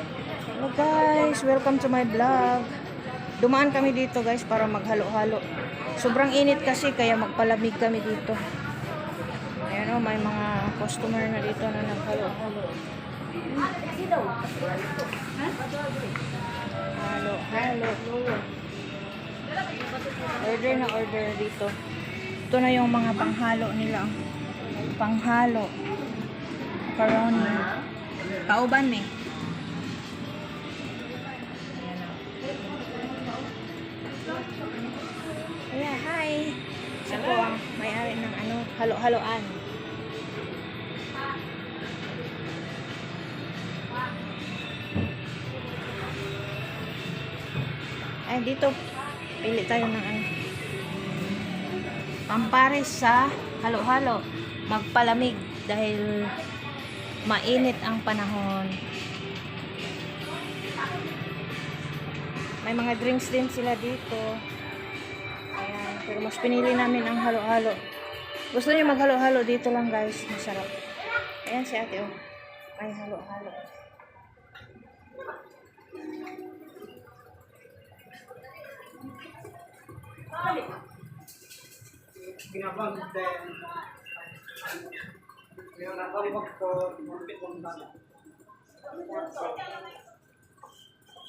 Hello guys, welcome to my vlog. Dumaan kami dito guys para maghalo-halo. Sobrang init kasi kaya magpalamig kami dito. Ayan o, may mga customer na dito na naghalo-halo. Halo, halo. Order na order dito. Ito na yung mga panghalo nila. Panghalo. Macaroni. Kauban eh. Halo-haloan. Ay, dito. Pili tayo ng ano. Pampares sa halo-halo. Magpalamig dahil mainit ang panahon. May mga drinks din sila dito. Ayan. Pero mas pinili namin ang halo-halo. Gusto niyo maghalo-halo dito lang guys. Masarap. Ayan si ate oh. Ay halo-halo. Ginabang din. Yung nakabag ko, mumpit mong bala.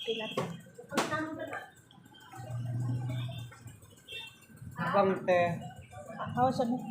Pila to. Abang te. How sabi?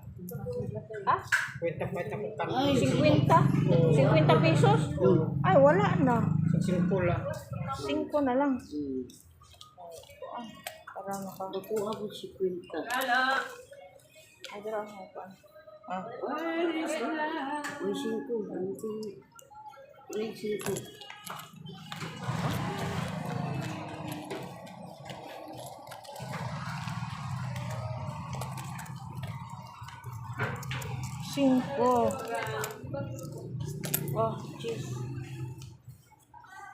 Ha? Kwenta pa ito kan. Ay, 50? 50 pesos? Ay, wala na. Simpula. 5 na lang. Para maka... Nakuha ko si Quinta. Ay, dira ako pa. Ah. Uy, singko. Ganti. Uy, singko. Cinco. Oh, cheese.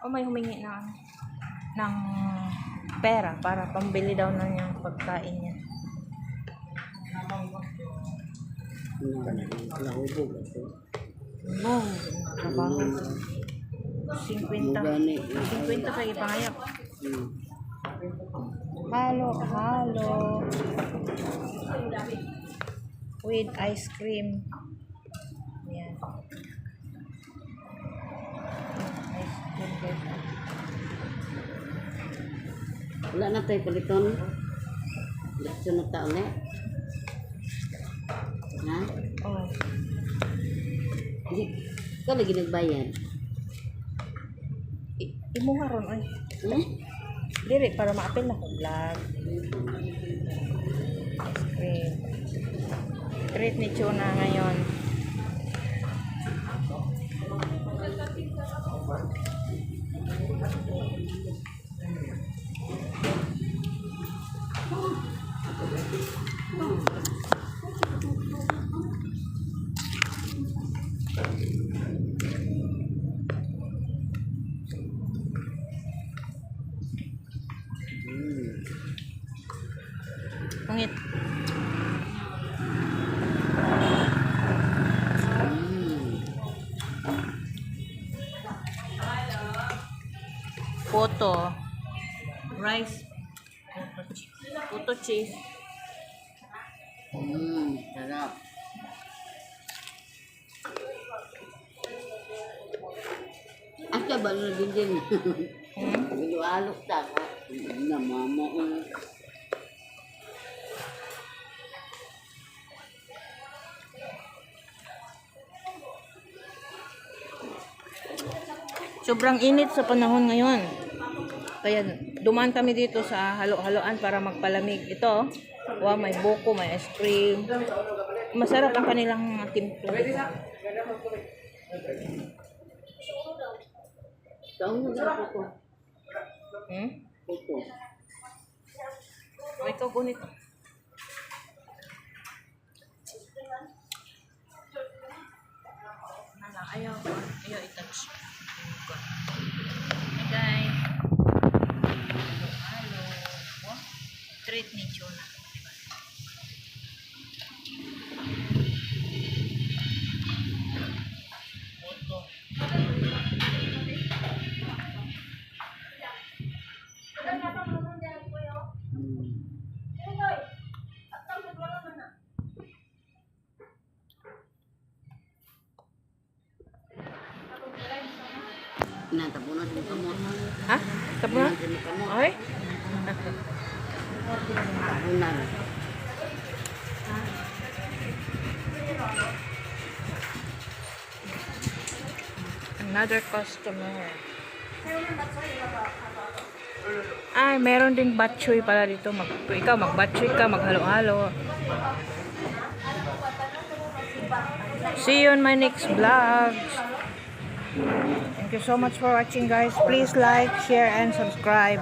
Oh, may humingi na ng pera para pambili daw na niyang pagkain niya. No, trabaho. 50. Mugani. 50 pa ipangayap. Hmm. Halo, halo. With ice cream. Yan. Ice cream guys. Wala na tayo paliton. Sunod taon eh. Ha? Oh. Hindi. Ikaw lagi nagbayad. I- imo nga ron ay. Hmm? Dili para maapil na ko vlog. Treat ni Chuna ngayon. Photo. Rice. Photo cheese. Hmm. Sarap. Asa ba na din din? Hmm? Bilo alok ta ka. Na mama ko. Sobrang init sa panahon ngayon. Kaya dumaan kami dito sa halo-haloan para magpalamig. Ito, wow, may buko, may ice cream. Masarap ang kanilang timpla. Taong na ko ko. Hmm? Ito. O, ikaw gunit. Nala, ayaw ko. Ayaw i-touch. Hey treat ni. Diba? Oto. Hmm. Natapunan din kamo. Ha? Tapos na? Ay? Another customer. Ay, meron ding batchoy pala dito. Mag, ikaw, mag-batchoy ka, maghalo-halo. See you on my next vlogs. Thank you so much for watching, guys. Please like, share, and subscribe.